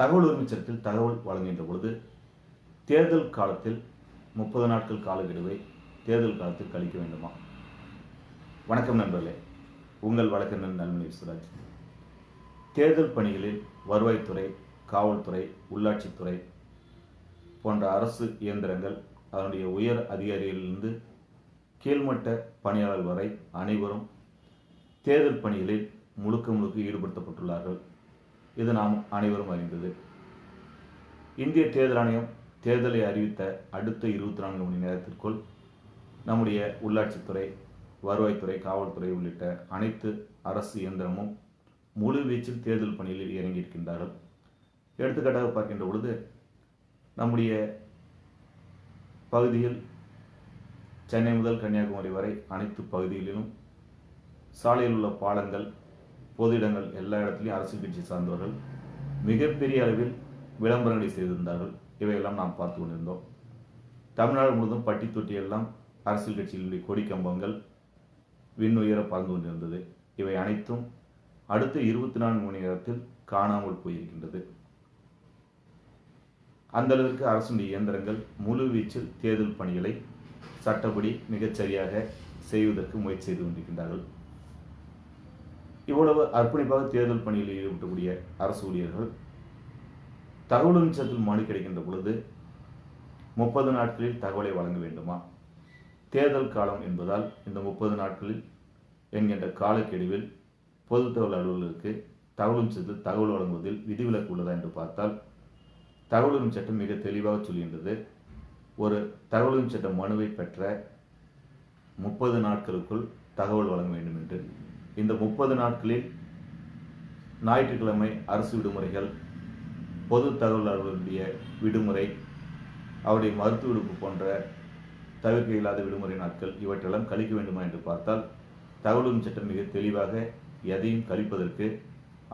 தகவல் உரிமை சட்டத்தில் தகவல் வழங்குகின்ற பொழுது தேர்தல் காலத்தில் முப்பது நாட்கள் காலக்கெடுவை தேர்தல் காலத்தில் கழிக்க வேண்டுமா? வணக்கம் நண்பர்களே. உங்கள் வழக்கறிஞர் நல்மணி விஸ்வராஜ் தேர்தல் பணிகளில் வருவாய்த்துறை காவல்துறை உள்ளாட்சித்துறை போன்ற அரசு இயந்திரங்கள் அதனுடைய உயர் அதிகாரிகளிலிருந்து கீழ்மட்ட பணியாளர் வரை அனைவரும் தேர்தல் பணிகளில் முழுக்க முழுக்க ஈடுபடுத்தப்பட்டுள்ளார்கள். இது நாம் அனைவரும் அறிந்தது. இந்திய தேர்தல் ஆணையம் தேர்தலை அறிவித்த அடுத்த இருபத்தி நான்கு மணி நேரத்திற்குள் நம்முடைய உள்ளாட்சித்துறை வருவாய்த்துறை காவல்துறை உள்ளிட்ட அனைத்து அரசு இயந்திரமும் முழு வீச்சில் தேர்தல் பணியில் இறங்கியிருக்கின்றார்கள். எடுத்துக்காட்டாக பார்க்கின்ற பொழுது நம்முடைய பகுதியில் சென்னை முதல் கன்னியாகுமரி வரை அனைத்து பகுதிகளிலும் சாலையில் உள்ள பாலங்கள் பொது இடங்கள் எல்லா இடத்துலையும் அரசியல் கட்சி சார்ந்தவர்கள் மிகப்பெரிய அளவில் விளம்பரங்களை செய்திருந்தார்கள். இவையெல்லாம் நாம் பார்த்து கொண்டிருந்தோம். தமிழ்நாடு முழுவதும் பட்டி தொட்டி எல்லாம் அரசியல் கட்சிகளுடைய கொடி கம்பங்கள் விண்ணுயர பறந்து கொண்டிருந்தது. இவை அனைத்தும் அடுத்த இருபத்தி நான்கு மணி நேரத்தில் காணாமல் போயிருக்கின்றது. அந்த அளவிற்கு அரசுடைய இயந்திரங்கள் முழு வீச்சில் தேர்தல் பணிகளை சட்டப்படி மிகச்சரியாக செய்வதற்கு முயற்சி செய்து கொண்டிருக்கின்றார்கள். இவ்வளவு அர்ப்பணிப்பாக தேர்தல் பணியில் ஈடுபட்டக்கூடிய அரசு ஊழியர்கள் தகவல் சட்டத்தில் மனு கிடைக்கின்ற பொழுது முப்பது நாட்களில் தகவலை வழங்க வேண்டுமா? தேர்தல் காலம் என்பதால் இந்த முப்பது நாட்களில் என்கின்ற காலக்கெடுவில் பொது தகவல் அலுவலருக்கு தகவலும் சட்டத்தில் தகவல் வழங்குவதில் விதிவிலக்கு உள்ளதா என்று பார்த்தால் தகவலும் சட்டம் மிக தெளிவாக சொல்கின்றது ஒரு தகவலும் சட்ட மனுவை பெற்ற முப்பது நாட்களுக்குள் தகவல் வழங்க வேண்டும் என்று இந்த முப்பது நாட்களில் ஞாயிற்றுக்கிழமை அரசு விடுமுறைகள் பொது தகவலாளர்களுடைய விடுமுறை அவருடைய மருத்துவ விடுப்பு போன்ற தவிர்க்க இல்லாத விடுமுறை நாட்கள் இவற்றெல்லாம் கழிக்க வேண்டுமா என்று பார்த்தால் தகவலும் சட்டம் மிக தெளிவாக எதையும் கழிப்பதற்கு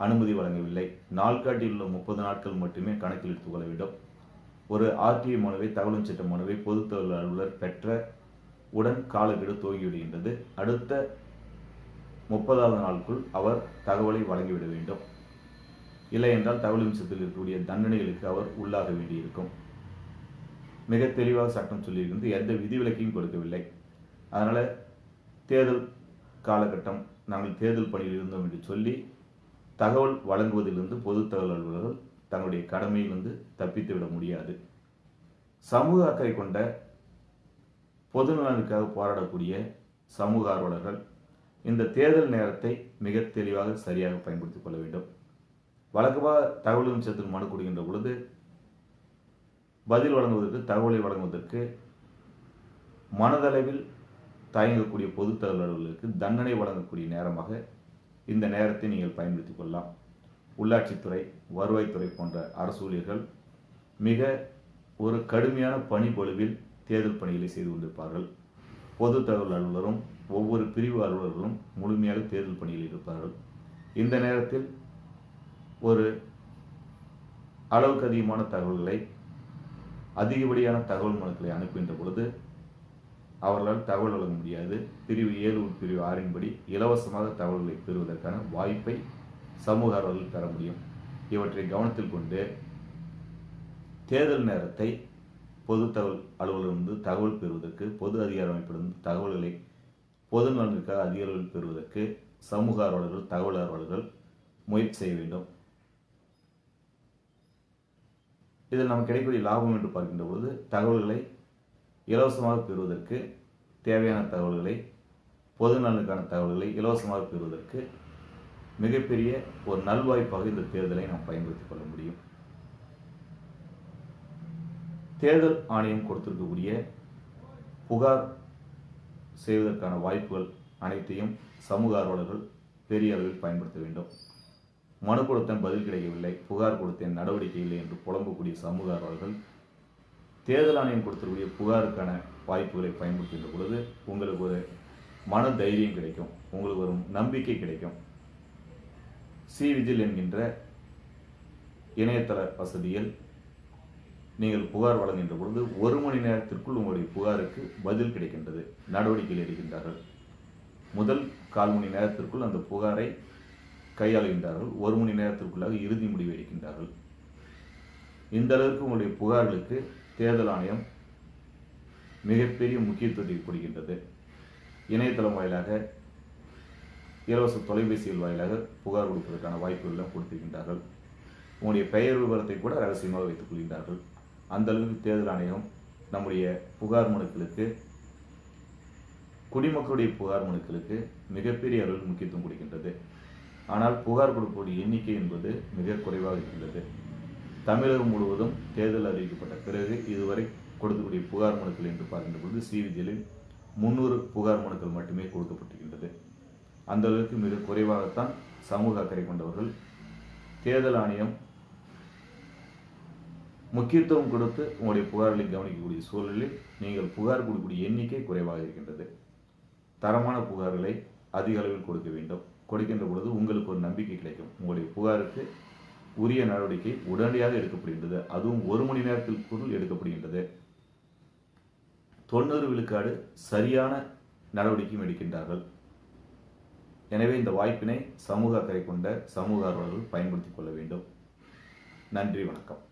அனுமதி வழங்கவில்லை. நாள்காட்டியில் உள்ள முப்பது நாட்கள் மட்டுமே கணக்கில் எடுத்துக்கொள்ள வேண்டும். ஒரு ஆர்டிஐ மனுவை தகவலும் சட்ட மனுவை பொது தகவல் அலுவலர் பெற்ற உடன் காலக்கெடு துவங்கிவிடுகின்றது. அடுத்த முப்பதாவது நாளுக்குள் அவர் தகவலை வழங்கிவிட வேண்டும். இல்லை என்றால் தகவல் நிமிஷத்தில் இருக்கக்கூடிய தண்டனைகளுக்கு அவர் உள்ளாக வேண்டியிருக்கும். மிக தெளிவாக சட்டம் சொல்லியிருக்கிறது. எந்த விதிவிலக்கையும் கொடுக்கவில்லை. அதனால் தேர்தல் காலகட்டம் நாங்கள் தேர்தல் பணியில் இருந்தோம் என்று சொல்லி தகவல் வழங்குவதிலிருந்து பொது தகவல் அலுவலர்கள் தங்களுடைய கடமையிலிருந்து தப்பித்து விட முடியாது. சமூக அக்கறை கொண்ட பொது நலனுக்காக போராடக்கூடிய சமூக ஆர்வலர்கள் இந்த தேர்தல் நேரத்தை மிக தெளிவாக சரியாக பயன்படுத்திக் கொள்ள வேண்டும். வழக்கமாக தகவல் நிமிஷத்தில் மனு கொடுக்கின்ற பொழுது பதில் வழங்குவதற்கு தகவலை வழங்குவதற்கு மனதளவில் தயங்கக்கூடிய பொது தகவல்களுக்கு தண்டனை வழங்கக்கூடிய நேரமாக இந்த நேரத்தை நீங்கள் பயன்படுத்திக் கொள்ளலாம். உள்ளாட்சித்துறை வருவாய்த்துறை போன்ற அரசு ஊழியர்கள் மிக ஒரு கடுமையான பணிப்பொழுவில் தேர்தல் பணிகளை செய்து கொண்டிருப்பார்கள். பொது தகவல் அலுவலரும் ஒவ்வொரு பிரிவு அலுவலர்களும் முழுமையாக தேர்தல் பணியில் இருப்பார்கள். இந்த நேரத்தில் ஒரு அளவுக்கு அதிகமான தகவல்களை அதிகப்படியான தகவல் மனுக்களை அனுப்புகின்ற பொழுது அவர்களால் தகவல் வழங்க முடியாது. பிரிவு ஏழு பிரிவு ஆறின்படி இலவசமாக தகவல்களை பெறுவதற்கான வாய்ப்பை சமூக ஆர்வலர்கள் பெற முடியும். இவற்றை கவனத்தில் கொண்டு தேர்தல் நேரத்தை பொது தகவல் அலுவலரிலிருந்து தகவல் பெறுவதற்கு பொது அதிகார அமைப்பிலிருந்து தகவல்களை பொது நலனுக்காக அதிகாரிகள் பெறுவதற்கு சமூக ஆர்வலர்கள் தகவல் ஆர்வலர்கள் முயற்சி செய்ய வேண்டும். இதில் நமக்கு கிடைக்கக்கூடிய லாபம் என்று பார்க்கின்ற பொழுது தகவல்களை இலவசமாக பெறுவதற்கு தேவையான தகவல்களை பொது நலனுக்கான தகவல்களை இலவசமாக பெறுவதற்கு மிகப்பெரிய ஒரு நல்வாய்ப்பாக இந்த தேர்தலை நாம் பயன்படுத்திக் கொள்ள முடியும். தேர்தல் ஆணையம் கொடுத்திருக்கக்கூடிய புகார் செய்வதற்கான வாய்ப்புகள் அனைத்தையும் சமூக ஆர்வலர்கள் பெரிய அளவில் பயன்படுத்த வேண்டும். மனு கொடுத்தேன் பதில் கிடைக்கவில்லை. புகார் கொடுத்தேன் நடவடிக்கை இல்லை என்று புலம்பக்கூடிய சமூக ஆர்வலர்கள் தேர்தல் ஆணையம் கொடுத்திருக்கக்கூடிய புகாருக்கான வாய்ப்புகளை பயன்படுத்துகின்ற பொழுது உங்களுக்கு ஒரு மன தைரியம் கிடைக்கும். உங்களுக்கு ஒரு நம்பிக்கை கிடைக்கும். சி. விஜில் என்கின்ற இணையதள வசதியில் நீங்கள் புகார் வழங்குகின்ற பொழுது ஒரு மணி நேரத்திற்குள் உங்களுடைய புகாருக்கு பதில் கிடைக்கின்றது. நடவடிக்கையில் எடுக்கின்றார்கள் முதல் கால் மணி நேரத்திற்குள் அந்த புகாரை கையாளுகின்றார்கள். ஒரு மணி நேரத்திற்குள்ளாக இறுதி முடிவு எடுக்கின்றார்கள். இந்த அளவுக்கு உங்களுடைய புகார்களுக்கு தேர்தல் ஆணையம் மிகப்பெரிய முக்கியத்துவத்தை கொடுக்கின்றது. இணையதளம் வாயிலாக இலவச தொலைபேசிகள் வாயிலாக புகார் கொடுப்பதற்கான வாய்ப்புகள் கொடுத்திருக்கின்றார்கள். உங்களுடைய பெயர் விவரத்தை கூட ரகசியமாக வைத்துக் கொள்கின்றார்கள். அந்த அளவுக்கு தேர்தல் ஆணையம் நம்முடைய புகார் மனுக்களுக்கு குடிமக்களுடைய புகார் மனுக்களுக்கு மிகப்பெரிய அளவில் முக்கியத்துவம் கொடுக்கின்றது. ஆனால் புகார் கொடுப்பவருடைய எண்ணிக்கை என்பது மிக குறைவாக இருக்கின்றது. தமிழகம் முழுவதும் தேர்தல் அறிவிக்கப்பட்ட பிறகு இதுவரை கொடுக்கக்கூடிய புகார் மனுக்கள் என்று பார்க்கின்ற பொழுது சிவிஜியில் முன்னூறு புகார் மனுக்கள் மட்டுமே கொடுக்கப்பட்டிருக்கின்றது. அந்த அளவுக்கு மிக குறைவாகத்தான் சமூக அக்கறை கொண்டவர்கள் தேர்தல் ஆணையம் முக்கியத்துவம் கொடுத்து உங்களுடைய புகார்களை கவனிக்கக்கூடிய சூழலில் நீங்கள் புகார் கொடுக்கக்கூடிய எண்ணிக்கை குறைவாக இருக்கின்றது. தரமான புகார்களை அதிக அளவில் கொடுக்க வேண்டும். கொடுக்கின்ற பொழுது உங்களுக்கு ஒரு நம்பிக்கை கிடைக்கும். உங்களுடைய புகாருக்கு உரிய நடவடிக்கை உடனடியாக எடுக்கப்படுகின்றது. அதுவும் ஒரு மணி நேரத்திற்குள் எடுக்கப்படுகின்றது. தொண்ணூறு விழுக்காடு சரியான நடவடிக்கையும் எடுக்கின்றார்கள். எனவே இந்த வாய்ப்பினை சமூக அக்கறை கொண்ட சமூக ஆர்வலர்கள் பயன்படுத்திக் கொள்ள வேண்டும். நன்றி வணக்கம்.